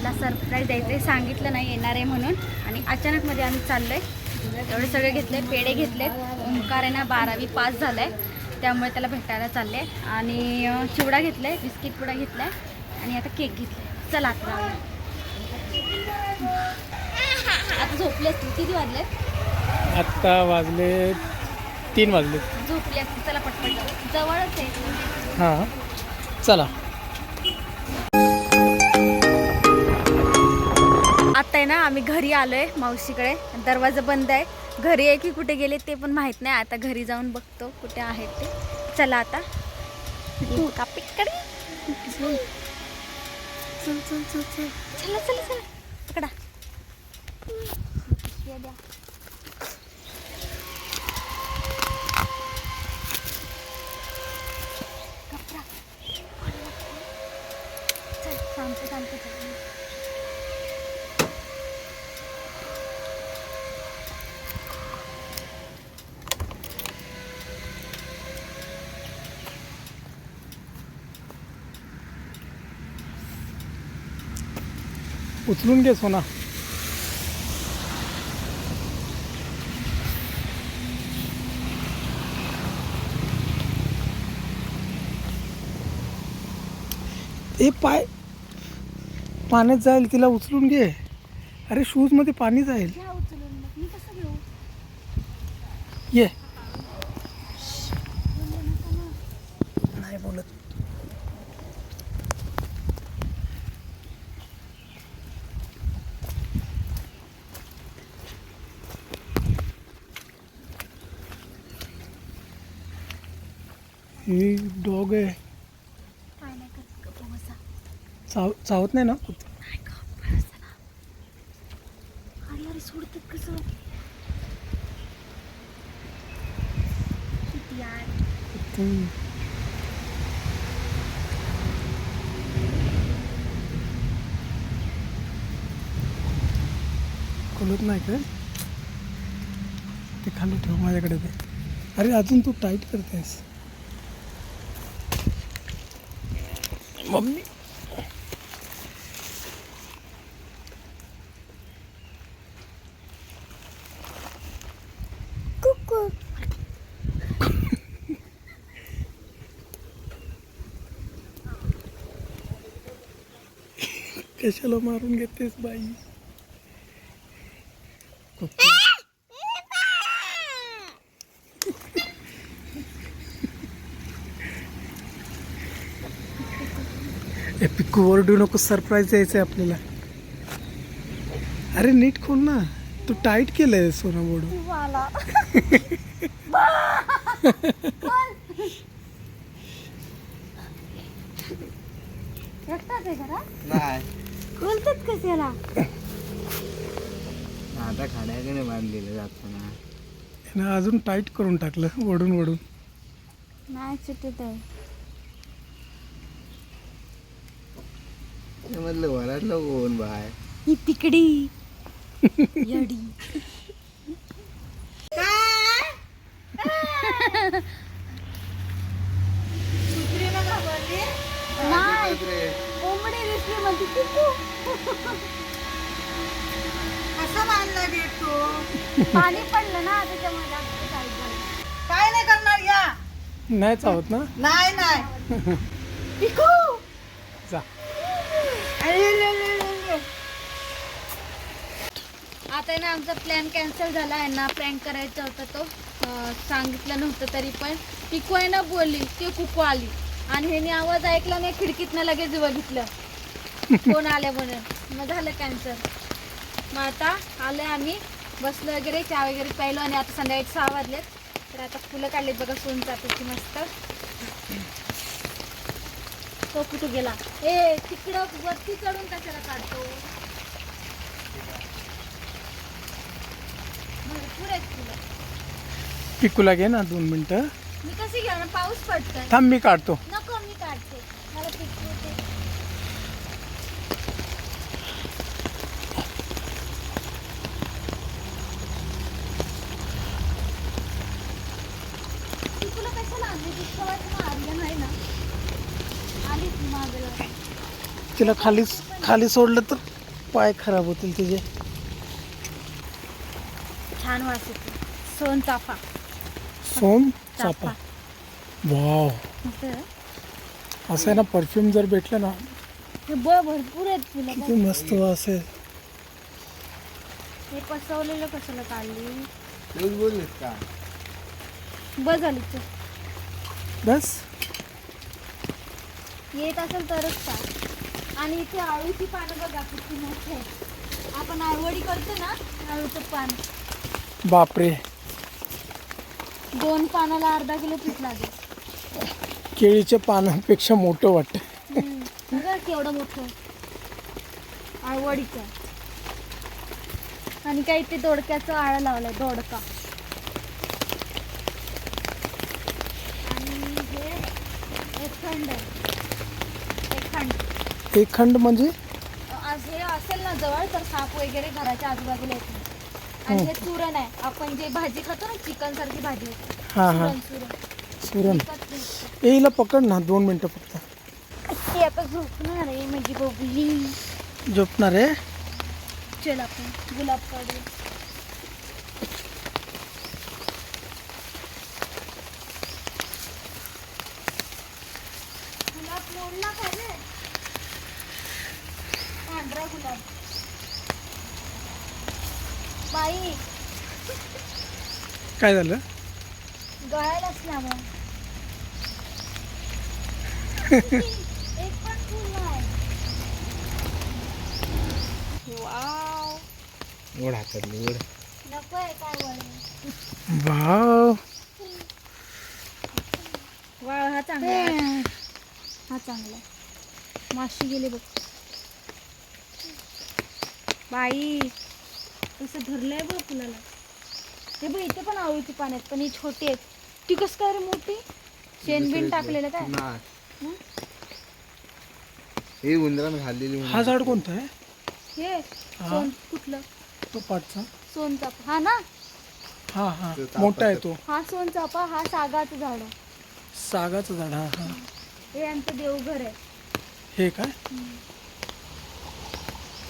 तिला सरप्राईज द्यायचं आहे. सांगितलं नाही येणार आहे म्हणून. आणि अचानकमध्ये आम्ही चाललो आहे एवढे सगळे घेतले पेढे घेतले ओंकार आहे ना बारावी पास झाला आहे त्यामुळे त्याला भेटायला चालले. आणि चिवडा घेतला आहे बिस्किट पुडा घेतला आहे आणि आता केक घेतला चला आता. आता झोपले असतील किती वाजले आत्ता वाजले तीन वाजले. झोपले असतील चला पटपट. जवळच आहे. हां. चला. आता आहे ना आम्ही घरी आलो आहे मावशीकडे. दरवाजा बंद आहे. घरी आहे की कुठे गेले ते पण माहीत नाही. आता घरी जाऊन बघतो कुठे आहेत ते. चला आता. तू का चल चल चल चल चला. चला चला पकडा. द्या. कपडा. चल थांबते थांबते उचलून घे सोना. हे पाय. पाण्यात जाईल तिला उचलून घे. अरे शूजमध्ये पाणी जाईल घ्या उचलून मग मी कसं घेऊ ये नाही बोलत ही डॉग आहे. काय चाव चावत नाही ना? नाही सोडतात कसं खोलत नाही काय ते खाली ठेव माझ्याकडे ते अरे अजून तू टाईट करतेस. मम्मी कुकू कशाला मारून घेतेस बाई ए पिक्कू ओरडू नको सरप्राईज द्यायचं आहे आपल्याला. अरे नीट खोल ना. तू टाईट केलंय सोना बोडू खोलतात कशाला आता खाण्याकडे बांधलेलं जाताना यानं अजून टाईट करून टाकलं ओढून ओढून नाही सुटत आहे. त्यामधलं वरातलं कोण बाय ही तिकडी. यडी. नाही. कोंबडी दिसली कसा बांधला गेट तो? पाणी पडलं ना झाली. काय नाही करणार या. नाही चावत ना? नाही नाही. पिकू जा अरे, अरे, अरे, अरे. आता आहे ना आमचा प्लॅन कॅन्सल झाला आहे ना प्रँक करायचा होता तो. सांगितलं नव्हतं तरी पण. पिकू आहे ना बोलली ते कुकू आली. आणि ह्याने आवाज ऐकला नाही खिडकीतनं लगेच बघितलं कोण आलं म्हणून. मग झालं कॅन्सल मग आता आलं आम्ही. बसलो वगैरे चहा वगैरे प्यायलो आणि आता संध्याकाळी सहा वाजलेत. तर आता फुलं काढलीत बघा सोन चाफ्याची मस्त. तो कुठे गेला? ए तिकडं वरती चढून कशाला काढतो? भरपूर आहेत फुलं. पिक्कूला घे ना दोन मिनटं. मी कशी घेणार? पाऊस पडतोय. थांब मी काढते मला पिकू ते पिकूला कशाला आणली ती कळत मारलं नाही ना आली ती मागला तिला खाली खाली सोडलं तर पाय खराब होतील तुझे छान वास येतो सोन चाफा. सोम चाफा. चापा वाव. मस्त आहे. असं आहे ना परफ्यूम जर भेटलं ना हे ब भरपूर आहेत फुलं किती मस्त वास आहे हे पसवलेलं कशाला काढली? तूच बस झाली चल. बस. येत असेल तरच का आणि इथे आळूची पानं बघा किती मोठी आहे आपण आळवडी करतो ना आळूचं पान. बापरे. दोन पानाला अर्धा किलो पीठ लागेल. केळीच्या पानांपेक्षा मोठं वाटतं. बघा केवढं मोठं आळवडीचं. आणि काही ते दोडक्याचं आळं लावलंय दोडका. आणि हे एखंड आहे. एखंड एक खंड म्हणजे? आज हे असेल ना जवळ तर साप वगैरे घराच्या आजूबाजूला येत. आणि हे. चुरण आहे. आपण जे भाजी खातो ना चिकन सारखी भाजी होते. हां हां. चुरण चुरण. सुरण विकत भेटतं. ए हिला पकड ना दोन मिनटं फक्त. ती आता झोपणार आहे माझी बबली झोपणार आहे? चल आपण गुलाब काढू गुलाब मोडला काय रे पांढरा गुलाब बाई काय झालं? गळायलाच ना मग एक पण फुल नाही. वाव. ओढ हातातली ओढ. नको आहे काय वाव. वाळ हा चांगला आहे. हा चांगला. माशी गेले बघ. बाई कसं धरलंय बघ फुलाला हे बघ इथे पण आवळीची पान आहेत पण ही छोटी आहेत. ती कसं काय रे मोठी? शेणबिन टाकलेलं काय? हं? हे उंदरान खाल्लेली हा झाड कोणतं आहे? हे सोन. कुठलं? तो पाठचा. सोनचाफा हा ना? हां हां. तो मोठा आहे तो. हा सोनचाफा हा सागाचं झाड. आहे सागाचं झाड हां हां. हे आमचं देवघर आहे. हे काय?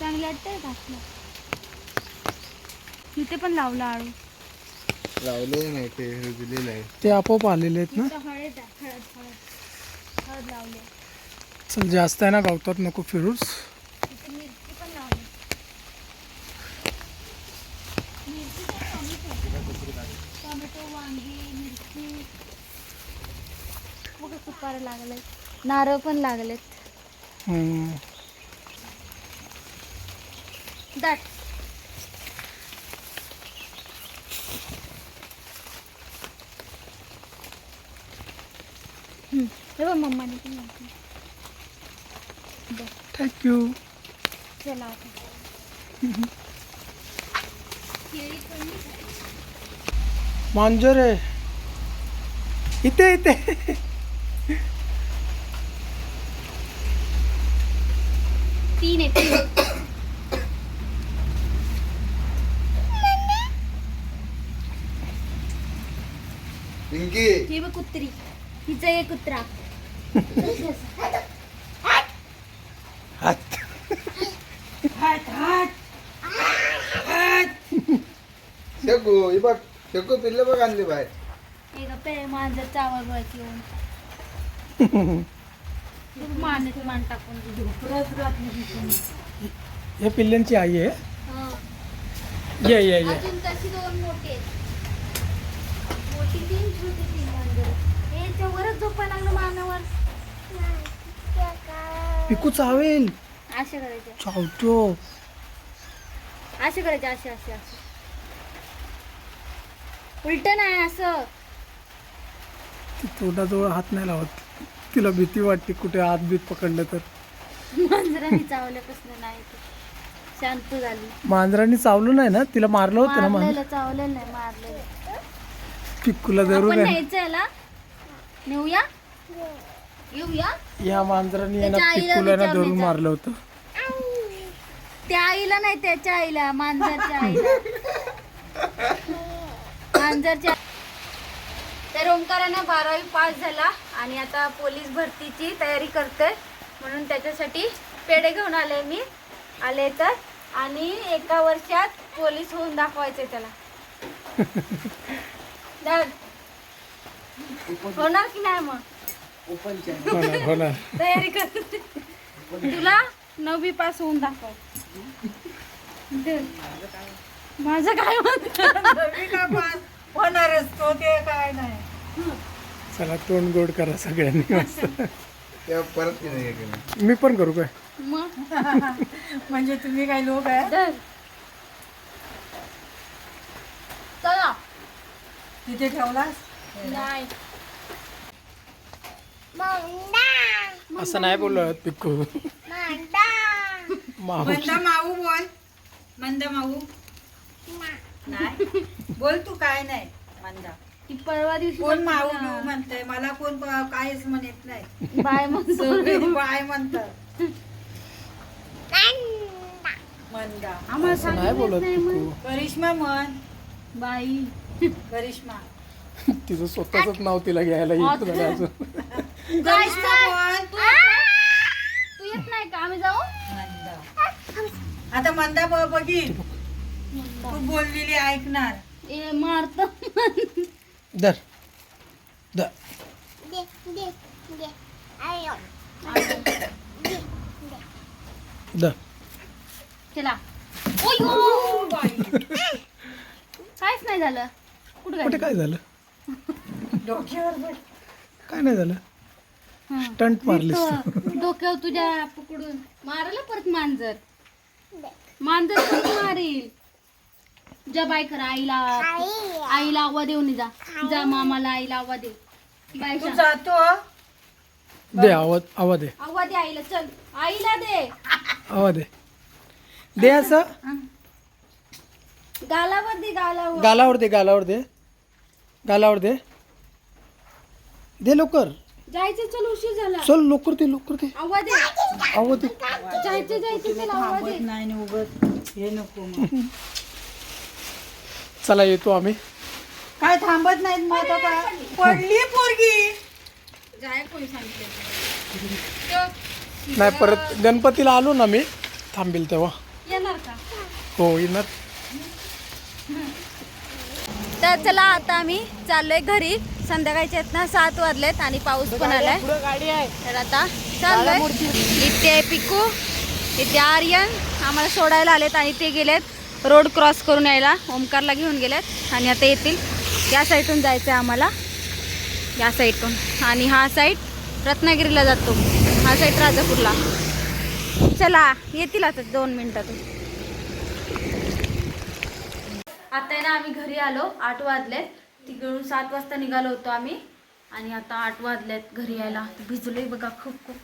चांगलं वाटतंय घातलं इथे पण लावलं आळू. लावलेलं नाही ते रुजलेलं आहे ते आपोआप आलेले आहेत ना? इथं हळद आहे हळद हळद हळद लावली. चल जास्त आहे ना गावतात नको फिरूस. इथे मिरची पण लावली. मिरची काय टोमॅटो टोमॅटो वांगी मिरची. बघा सुपारं लागले नारळ पण लागलेत. हम्म. दाट हम्म, हे बघ मम्माने पण. बघ, थँक्यू चला आता. मांजर आहे. इथे इथे. तीन आहे ही बघ कुत्री. हिचं एक कुत्रा. हात शकू हे बघ शकू पिल्लं बघ आणली बाहेर. हे मांजर चावल बघायची येऊन. मानेत मान टाकून दिली. हे पिल्ल्यांची आई आहे. हं. ये ये ये. अजून तशी दोन मोठी आहेत. मोठी तीन छोटी तीन मांजर. याच्यावरच झोपायला लागलं मानावर. पिकू चावेल. असे करायचे. चावतो. असे करायचे असे असे असे. उलट नाही असं. ती तोंडाजवळ हात नाही लावत. तिला भीती वाटते कुठे हात बीत पकडलं तर. मांजरांनी चावल्यापासून नाही ते. शांत झाली. मांजरांनी चावलं नाही ना? तिला मारलं होतं ना मांजर मारलेलं चावलेलं नाही मारलेलं. पिक्कूला धरून आपण आहे. न्यायचं याला. नेऊया? येऊया? या मांजरांनी ना त्याच्या आईला धरून. मारलं होतं. त्या आईला नाही त्याच्या आईला मांजरच्या आईला. मांजरच्या तर ओंकारानं बारावी पास झाला आणि आता पोलीस भरतीची तयारी करतोय. म्हणून त्याच्यासाठी पेढे घेऊन आले मी. आले तर आणि एका वर्षात पोलीस होऊन दाखवायचे त्याला. होणार की नाही मग? होणार होणार तयारी कर. तुला नववी पास होऊन दाखव. माझं काय मत नवी का पास? होणारच तो ते काय नाही. चला तोंड गोड करा सगळ्यांनी. परत हे मी पण करू काय? मग? म्हणजे तुम्ही काय लोक आहे. चला. तिथे ठेवलास? नाही. असं नाही बोलत पिक्कू माऊ. मंदा माऊ बोल. मंदा माऊ. नाही. बोल तू काय नाही मंदा. ती परवा दिवशी कोण माऊ म्हणतंय मला कोण प- काहीच म्हणत नाही. बाय मग सगळे बाय म्हणतात. मंदा. आम्हाला असं नाही सांगितलंच बोलत नाही मग. पिक्कू करिश्मा म्हण. बाई. करिश्मा. तिचं स्वतःच नाव तिला घ्यायला येत झालं अजून. करिश्मा म्हण तू येत नाही का? आम्ही जाऊ? मंदा. आता मंदा ब- बघील तू बोललेली ऐकणार. ए मारत. दर. चला. ओय! काहीच नाही झालं. कुठं कुठे काय काय झालं? डोक्यावर बघ. काय नाही झालं? स्टंट मारलीस तू. डोक्यावर तुझ्या पकडून मारलं परत मांजर. मांजर पण मारील? जा बाय कर आईला आईला आवा देऊन जा. जा मामाला आईला आवा दे. बाय जातो. दे आवाज आवाज दे. आवा दे आईला चल. आईला दे. आवाज दे. दे असं? गालावर दे गालावर. गालावर दे गालावर दे. गालावर दे. दे लवकर. जायचं चल उशीर झाला. चल लवकर दे लवकर दे. आवा दे. आवाज दे. जायचं जायचं चल थांबत नाही ना उगत हे नको मग. चला येतो आम्ही. काय थांबत नाहीत मग आता? काय पडली पोरगी. जाय कोणी सांगितलं नाही परत गणपतीला आलो ना मी. थांबेल तेव्हा. येणार का? हो येणार. तर चला आता आम्ही चाललोय घरी. संध्याकाळचे आहेत ना सात वाजलेत आणि पाऊस पण आलाय. तर आता चाललोय. इथे आहे पिकू इथे आर्यन आम्हाला सोडायला आलेत आणि ते गेलेत रोड क्रॉस करून यायला. ओमकारला घेऊन गेलेत आणि आता येतील. या साईडून जायचं आहे आम्हाला. या साईडून. आणि हा साईड रत्नागिरीला जातो. हा साईड राजापूरला. चला येतील आता दोन मिनिटातून आता आहे ना आम्ही घरी आलो. आठ वाजलेत. तिकडून सात वाजता निघालो होतो आम्ही. आणि आता आठ वाजल्यात घरी यायला. भिजलोय बघा खूप खूप.